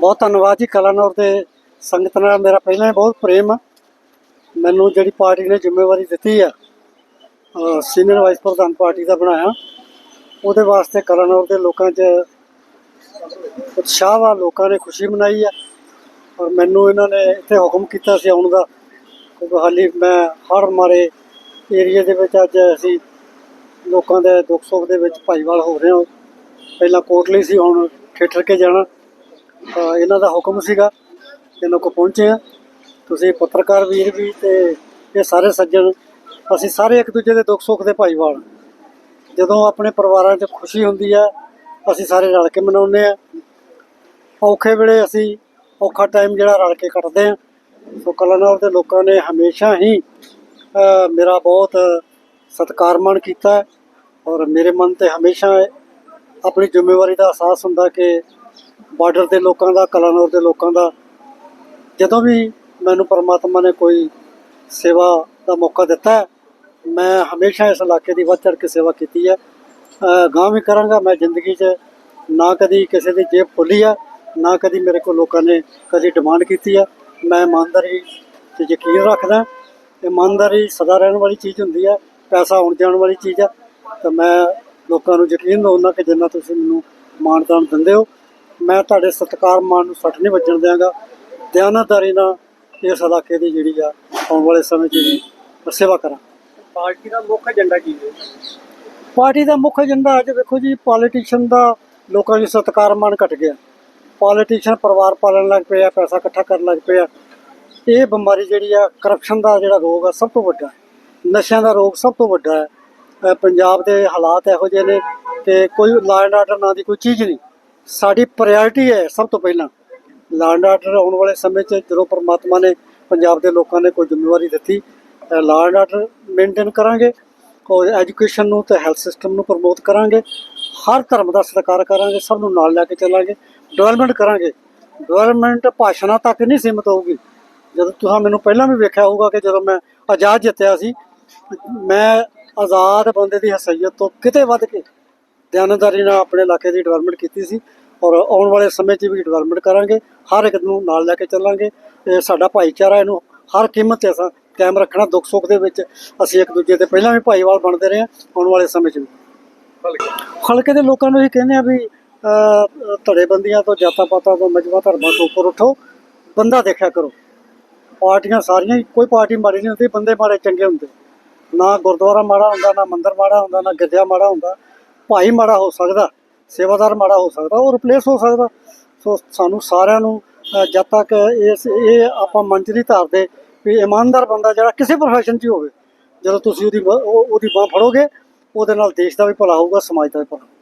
ਬਹੁਤ ਧੰਨਵਾਦ ਜੀ ਕਲਾਨੌਰ ਦੇ ਸੰਗਤ ਨਾਲ। ਮੇਰਾ ਪਹਿਲਾਂ ਹੀ ਬਹੁਤ ਪ੍ਰੇਮ ਆ। ਮੈਨੂੰ ਜਿਹੜੀ ਪਾਰਟੀ ਨੇ ਜ਼ਿੰਮੇਵਾਰੀ ਦਿੱਤੀ ਆ ਸੀਨੀਅਰ ਵਾਈਸ ਪ੍ਰਧਾਨ ਪਾਰਟੀ ਦਾ ਬਣਾਇਆ, ਉਹਦੇ ਵਾਸਤੇ ਕਲਾਨੌਰ ਦੇ ਲੋਕਾਂ 'ਚ ਉਤਸ਼ਾਹ ਵਾ, ਲੋਕਾਂ ਨੇ ਖੁਸ਼ੀ ਮਨਾਈ ਆ। ਔਰ ਮੈਨੂੰ ਇਹਨਾਂ ਨੇ ਇੱਥੇ ਹੁਕਮ ਕੀਤਾ ਸੀ ਆਉਣ ਦਾ। ਕਿਉਂਕਿ ਹਾਲੀ ਮੈਂ ਹਰ ਮਾਰੇ ਏਰੀਆ ਦੇ ਵਿੱਚ ਅੱਜ ਅਸੀਂ ਲੋਕਾਂ ਦੇ ਦੁੱਖ ਸੁੱਖ ਦੇ ਵਿੱਚ ਭਾਈਵਾਲ ਹੋ ਰਹੇ ਹਾਂ। ਪਹਿਲਾਂ ਕੋਟਲੀ ਸੀ, ਹੁਣ ਠੇਠਰ ਕੇ ਜਾਣਾ। ਤਾਂ ਇਹਨਾਂ ਦਾ ਹੁਕਮ ਸੀਗਾ, ਇਹਨਾਂ ਕੋ ਪਹੁੰਚੇ ਆ ਤੁਸੀਂ ਪੱਤਰਕਾਰ ਵੀਰ ਵੀ ਤੇ ਇਹ ਸਾਰੇ ਸੱਜਣ, ਅਸੀਂ ਸਾਰੇ ਇੱਕ ਦੂਜੇ ਦੇ ਦੁੱਖ ਸੁੱਖ ਦੇ ਭਾਈਵਾਲ ਜਦੋਂ ਆਪਣੇ ਪਰਿਵਾਰਾਂ 'ਚ ਖੁਸ਼ੀ ਹੁੰਦੀ ਆ ਅਸੀਂ ਸਾਰੇ ਰਲ ਕੇ ਮਨਾਉਂਦੇ ਆ ਔਖੇ ਵੇਲੇ ਅਸੀਂ ਔਖਾ ਟਾਈਮ ਜਿਹੜਾ ਰਲ ਕੇ ਕੱਟਦੇ ਆ ਸੋ ਕਲਾਨੌਰ ਦੇ ਲੋਕਾਂ ਨੇ ਹਮੇਸ਼ਾ ਹੀ ਮੇਰਾ ਬਹੁਤ ਸਤਿਕਾਰ ਮਾਣ ਕੀਤਾ ਔਰ ਮੇਰੇ ਮਨ ਤੇ ਹਮੇਸ਼ਾ ਆਪਣੀ ਜ਼ਿੰਮੇਵਾਰੀ ਦਾ ਅਹਿਸਾਸ ਹੁੰਦਾ ਕਿ ਬਾਰਡਰ ਦੇ ਲੋਕਾਂ ਦਾ ਕਲਾਨੌਰ ਦੇ ਲੋਕਾਂ ਦਾ ਜਦੋਂ ਵੀ ਮੈਨੂੰ ਪਰਮਾਤਮਾ ਨੇ ਕੋਈ ਸੇਵਾ ਦਾ ਮੌਕਾ ਦਿੱਤਾ ਮੈਂ ਹਮੇਸ਼ਾ ਇਸ ਇਲਾਕੇ ਦੀ ਵੱਧ ਚੜ੍ਹ ਕੇ ਸੇਵਾ ਕੀਤੀ ਹੈ। ਅ, ਵੀ ਕਰਾਂਗਾ ਮੈਂ ਜ਼ਿੰਦਗੀ 'ਚ ਨਾ ਕਦੀ ਕਿਸੇ ਦੀ ਜੇਬ ਖੋਲੀ ਆ ਨਾ ਕਦੀ ਮੇਰੇ ਕੋਲ ਲੋਕਾਂ ਨੇ ਕਦੀ ਡਿਮਾਂਡ ਕੀਤੀ ਆ। ਮੈਂ ਇਮਾਨਦਾਰੀ 'ਤੇ ਯਕੀਨ ਰੱਖਦਾ ਇਮਾਨਦਾਰੀ ਸਦਾ ਰਹਿਣ ਵਾਲੀ ਚੀਜ਼ ਹੁੰਦੀ ਆ ਪੈਸਾ ਆਉਣ ਜਾਣ ਵਾਲੀ ਚੀਜ਼ ਆ। ਤਾਂ ਮੈਂ ਲੋਕਾਂ ਨੂੰ ਯਕੀਨ ਦਿਵਾਉਂਦਾ ਕਿ ਜਿੰਨਾ ਤੁਸੀਂ ਮੈਨੂੰ ਮਾਨਦਾਨ ਦਿੰਦੇ ਹੋ ਮੈਂ ਤੁਹਾਡੇ ਸਤਿਕਾਰ ਮਾਨ ਨੂੰ ਸੱਟ ਨਹੀਂ ਵੱਜਣ ਦਿਆਂਗਾ। ਦਿਆਨਤਦਾਰੀ ਨਾਲ ਇਸ ਇਲਾਕੇ ਦੀ ਜਿਹੜੀ ਆ ਆਉਣ ਵਾਲੇ ਸਮੇਂ 'ਚ ਵੀ ਸੇਵਾ ਕਰਾਂ। ਪਾਰਟੀ ਦਾ ਮੁੱਖ ਏਜੰਡਾ ਕੀ ਹੈ? ਪਾਰਟੀ ਦਾ ਮੁੱਖ ਏਜੰਡਾ ਅੱਜ ਵੇਖੋ ਜੀ ਪੋਲੀਟੀਸ਼ੀਅਨ ਦਾ ਲੋਕਾਂ ਦੀ ਸਤਿਕਾਰ ਮਾਨ ਘਟ ਗਿਆ। ਪੋਲੀਟੀਸ਼ੀਅਨ ਪਰਿਵਾਰ ਪਾਲਣ ਲੱਗ ਪਿਆ ਪੈਸਾ ਇਕੱਠਾ ਕਰਨ ਲੱਗ ਪਿਆ ਇਹ ਬਿਮਾਰੀ ਜਿਹੜੀ ਆ ਕਰਪਸ਼ਨ ਦਾ ਜਿਹੜਾ ਰੋਗ ਆ, ਸਭ ਤੋਂ ਵੱਡਾ ਨਸ਼ਿਆਂ ਦਾ ਰੋਗ ਸਭ ਤੋਂ ਵੱਡਾ ਹੈ। ਪੰਜਾਬ ਦੇ ਹਾਲਾਤ ਇਹੋ ਜਿਹੇ ਨੇ ਕਿ ਕੋਈ ਲਾਅ ਐਂਡ ਆਰਡਰ ਨਾਂ ਦੀ ਕੋਈ ਚੀਜ਼ ਨਹੀਂ। ਸਾਡੀ ਪ੍ਰਾਇੋਰਟੀ ਹੈ ਸਭ ਤੋਂ ਪਹਿਲਾਂ। ਲਾਅ ਐਂਡ ਆਰਡਰ ਆਉਣ ਵਾਲੇ ਸਮੇਂ 'ਚ ਜਦੋਂ ਪਰਮਾਤਮਾ ਨੇ ਪੰਜਾਬ ਦੇ ਲੋਕਾਂ ਨੇ ਕੋਈ ਜ਼ਿੰਮੇਵਾਰੀ ਦਿੱਤੀ ਲਾਅ ਐਂਡ ਆਰਡਰ ਮੇਨਟੇਨ ਕਰਾਂਗੇ ਔਰ ਐਜੂਕੇਸ਼ਨ ਨੂੰ ਤੇ ਹੈਲਥ ਸਿਸਟਮ ਨੂੰ ਪ੍ਰਮੋਟ ਕਰਾਂਗੇ। ਹਰ ਧਰਮ ਦਾ ਸਤਿਕਾਰ ਕਰਾਂਗੇ, ਸਭ ਨੂੰ ਨਾਲ ਲੈ ਕੇ ਚੱਲਾਂਗੇ। ਡਿਵੈਲਪਮੈਂਟ ਕਰਾਂਗੇ। ਡਿਵੈਲਪਮੈਂਟ ਭਾਸ਼ਣਾਂ ਤੱਕ ਨਹੀਂ ਸੀਮਿਤ ਹੋਊਗੀ। ਜਦੋਂ ਤੁਸੀਂ ਮੈਨੂੰ ਪਹਿਲਾਂ ਵੀ ਵੇਖਿਆ ਹੋਊਗਾ ਕਿ ਜਦੋਂ ਮੈਂ ਆਜ਼ਾਦ ਜਿੱਤਿਆ ਸੀ ਮੈਂ ਆਜ਼ਾਦ ਬੰਦੇ ਦੀ ਹਸਈਅਤ ਤੋਂ ਕਿਤੇ ਵੱਧ ਕੇ ਦਿਆਨਤਦਾਰੀ ਨਾਲ ਆਪਣੇ ਇਲਾਕੇ ਦੀ ਡਿਵੈਲਪਮੈਂਟ ਕੀਤੀ ਸੀ ਔਰ ਆਉਣ ਵਾਲੇ ਸਮੇਂ 'ਚ ਵੀ ਡਿਵੈਲਪਮੈਂਟ ਕਰਾਂਗੇ। ਹਰ ਇੱਕ ਨੂੰ ਨਾਲ ਲੈ ਕੇ ਚੱਲਾਂਗੇ। ਇਹ ਸਾਡਾ ਭਾਈਚਾਰਾ ਇਹਨੂੰ ਹਰ ਕੀਮਤ ਤੇ ਅਸਾਂ ਕਾਇਮ ਰੱਖਣਾ। ਦੁੱਖ ਸੁੱਖ ਦੇ ਵਿੱਚ ਅਸੀਂ ਇੱਕ ਦੂਜੇ ਦੇ ਪਹਿਲਾਂ ਵੀ ਭਾਈਵਾਲ ਬਣਦੇ ਰਹੇ ਹਾਂ ਆਉਣ ਵਾਲੇ ਸਮੇਂ 'ਚ ਵੀ। ਹਲਕੇ। ਦੇ ਲੋਕਾਂ ਨੂੰ ਇਹ ਕਹਿੰਦੇ ਆ ਵੀ ਧੜੇਬੰਦੀਆਂ ਤੋਂ ਜਾਤਾਂ ਪਾਤਾਂ ਤੋਂ ਮਜਬਾ ਧਰਮਾਂ ਤੋਂ ਉੱਪਰ ਉੱਠੋ, ਬੰਦਾ ਦੇਖਿਆ ਕਰੋ। ਪਾਰਟੀਆਂ ਸਾਰੀਆਂ ਕੋਈ ਪਾਰਟੀ ਮਾੜੀ ਨਹੀਂ ਹੁੰਦੀ, ਬੰਦੇ ਮਾੜੇ ਚੰਗੇ ਹੁੰਦੇ। ਨਾ ਗੁਰਦੁਆਰਾ ਮਾੜਾ ਹੁੰਦਾ, ਨਾ ਮੰਦਿਰ ਮਾੜਾ ਹੁੰਦਾ, ਨਾ ਗਿਰਜਾ ਮਾੜਾ ਹੁੰਦਾ। ਭਾਈ ਮਾੜਾ ਹੋ ਸਕਦਾ, ਸੇਵਾਦਾਰ ਮਾੜਾ ਹੋ ਸਕਦਾ, ਉਹ ਰਿਪਲੇਸ ਹੋ ਸਕਦਾ। ਸੋ ਸਾਨੂੰ ਸਾਰਿਆਂ ਨੂੰ ਜਦ ਤੱਕ ਇਸ, ਇਹ ਆਪਾਂ ਮੰਚ ਨਹੀਂ ਧਾਰਦੇ ਵੀ ਇਮਾਨਦਾਰ ਬੰਦਾ ਜਿਹੜਾ ਕਿਸੇ ਪ੍ਰੋਫੈਸ਼ਨ 'ਚ ਹੀ ਹੋਵੇ, ਜਦੋਂ ਤੁਸੀਂ ਉਹਦੀ ਉਹਦੀ ਬਾਹ ਫੜੋਗੇ, ਉਹਦੇ ਨਾਲ ਦੇਸ਼ ਦਾ ਵੀ ਭਲਾ ਹੋਊਗਾ, ਸਮਾਜ ਦਾ ਵੀ ਭਲਾ ਹੋਊਗਾ।